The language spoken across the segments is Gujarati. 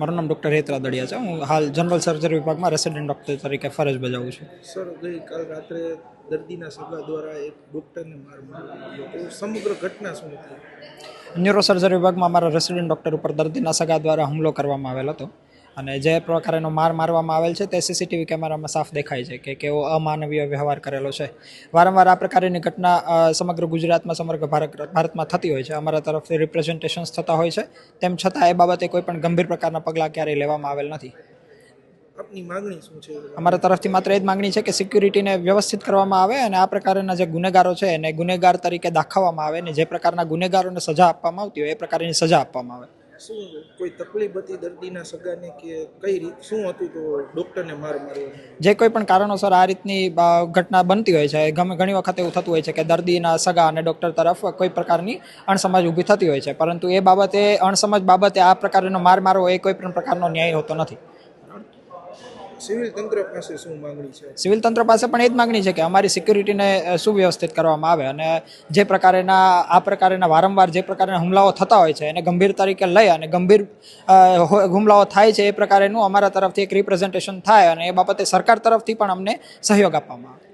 મારું નામ ડૉક્ટર હેતરા દડિયા છે. હું હાલ જનરલ સર્જરી વિભાગમાં રેસિડેન્ટ ડૉક્ટર તરીકે ફરજ બજાવું છું. સર ગઈકાલ રાત્રે દર્દીના સગા દ્વારા એક ડૉક્ટરને માર માર્યો સમગ્ર ઘટના શું હતી? ન્યુરોસર્જરી વિભાગમાં મારા રેસિડેન્ટ ડૉક્ટર ઉપર દર્દીના સગા દ્વારા હુમલો કરવામાં આવેલ હતો. અને જે પ્રકારેનો માર મારવામાં આવેલ છે તે સીસીટીવી કેમેરામાં સાફ દેખાય છે કે કેવો અમાનવીય વ્યવહાર કરેલો છે. વારંવાર આ પ્રકારની ઘટના સમગ્ર ગુજરાતમાં સમગ્ર ભારત ભારતમાં થતી હોય છે. અમારા તરફથી રિપ્રેઝન્ટેશન્સ થતા હોય છે. તેમ છતાં એ બાબતે કોઈ પણ ગંભીર પ્રકારના પગલાં ક્યારેય લેવામાં આવેલ નથી. આપની માગણી શું છે? અમારા તરફથી માત્ર એ જ માગણી છે કે સિક્યુરિટીને વ્યવસ્થિત કરવામાં આવે અને આ પ્રકારના જે ગુનેગારો છે એને ગુનેગાર તરીકે દાખવવામાં આવે અને જે પ્રકારના ગુનેગારોને સજા આપવામાં આવતી હોય એ પ્રકારની સજા આપવામાં આવે. શું કોઈ તકલીફ હતી દર્દીના સગાને કે કઈ રીત, શું હતું તો ડૉક્ટરને માર માર્યો જે કોઈ પણ કારણોસર આ રીતની ઘટના બનતી હોય છે ઘણી વખત એવું થતું હોય છે કે દર્દીના સગા અને ડૉક્ટર તરફ કોઈ પ્રકારની અણસમજ ઊભી થતી હોય છે. પરંતુ એ બાબતે અણસમજ બાબતે આ પ્રકારનો માર મારવો એ કોઈ પણ પ્રકારનો ન્યાય હોતો નથી. સિવિલ તંત્ર પાસે શું માંગણી છે? સિવિલ તંત્ર પાસે પણ એ જ માંગણી છે કે અમારી સિક્યુરિટીને સુવ્યવસ્થિત કરવામાં આવે અને જે પ્રકારેના આ પ્રકારના વારંવાર જે પ્રકારના હુમલાઓ થતા હોય છે એને ગંભીર તરીકે લઈ અને ગંભીર હુમલાઓ થાય છે એ પ્રકારેનું અમારા તરફથી એક રિપ્રેઝન્ટેશન થાય અને એ બાબતે સરકાર તરફથી પણ અમને સહયોગ આપવામાં આવે.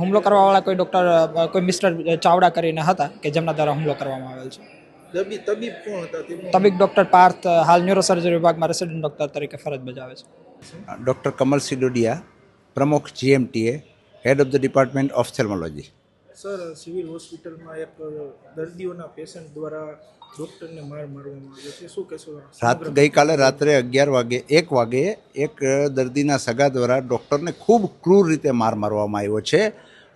હુમલો કરવાવાળા? કોઈ ડૉક્ટર કોઈ મિસ્ટર ચાવડા કરીને હતા કે જેમના દ્વારા હુમલો કરવામાં આવેલ છે? તબીબ તબીબ કોણ હતા તબીબ ડૉક્ટર પાર્થ હાલ ન્યુરોસર્જરી વિભાગમાં રેસિડેન્ટ ડૉક્ટર તરીકે ફરજ બજાવે છે. ડૉક્ટર કમલ સિડોડિયા પ્રમુખ GMTA head of the department of ophthalmology sir civil હોસ્પિટલમાં એક દર્દીઓના પેશન્ટ દ્વારા ડૉક્ટરને માર મારવામાં આવ્યો છે. શું કહેશો રાત ગઈકાલે રાત્રે અગિયાર વાગે એક વાગે એક દર્દીના સગા દ્વારા ડૉક્ટરને ખૂબ ક્રૂર રીતે માર મારવામાં આવ્યો છે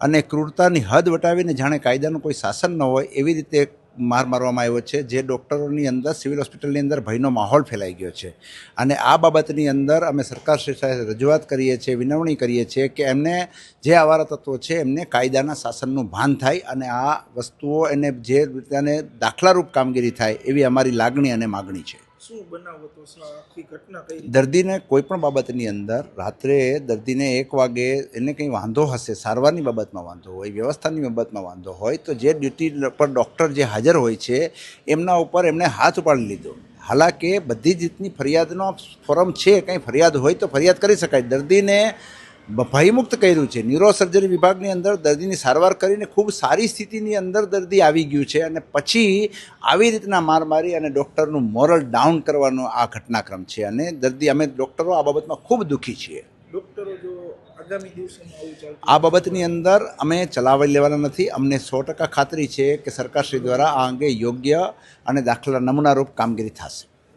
અને ક્રૂરતાની હદ વટાવીને જાણે કાયદાનું કોઈ શાસન ન હોય એવી રીતે માર મારવામાં આવ્યો છે, જે ડૉક્ટરોની અંદર, સિવિલ હોસ્પિટલની અંદર ભયનો માહોલ ફેલાઈ ગયો છે. અને આ બાબતની અંદર અમે સરકાર શ્રી સાથે રજૂઆત કરીએ છીએ, વિનવણી કરીએ છીએ કે એમને જે આવારા તત્વો છે, એમને કાયદાના શાસનનું ભાન થાય અને આ વસ્તુઓ એને જે રીતે દાખલારૂપ કામગીરી થાય એવી અમારી લાગણી અને માગણી છે. શું દર્દીને કોઈ પણ બાબતની અંદર રાત્રે દર્દીને એક વાગે એને કંઈ વાંધો હશે, સારવારની બાબતમાં વાંધો હોય, વ્યવસ્થાની બાબતમાં વાંધો હોય, તો જે ડ્યુટી પર ડૉક્ટર જે હાજર હોય છે, એમના ઉપર એમણે હાથ ઉપાડી લીધો. હાલાકે બધી જ રીતની ફરિયાદનો ફોરમ છે, કંઈ ફરિયાદ હોય તો ફરિયાદ કરી શકાય. દર્દીને ભયમુક્ત કર્યું છે. ન્યુરો સર્જરી વિભાગની અંદર દર્દીની સારવાર કરીને ખૂબ સારી સ્થિતિની અંદર દર્દી આવી ગયું છે અને પછી આવી રીતના માર મારી અને ડૉક્ટરનું મોરલ ડાઉન કરવાનો આ ઘટનાક્રમ છે અને દર્દી અમે ડૉક્ટરો આ બાબતમાં ખૂબ દુઃખી છીએ. ડૉક્ટરો જો આ બાબતની અંદર અમે ચલાવી લેવાના નથી. અમને સો ટકા ખાતરી છે કે સરકારશ્રી દ્વારા આ અંગે યોગ્ય અને દાખલા નમૂનારૂપ કામગીરી થશે.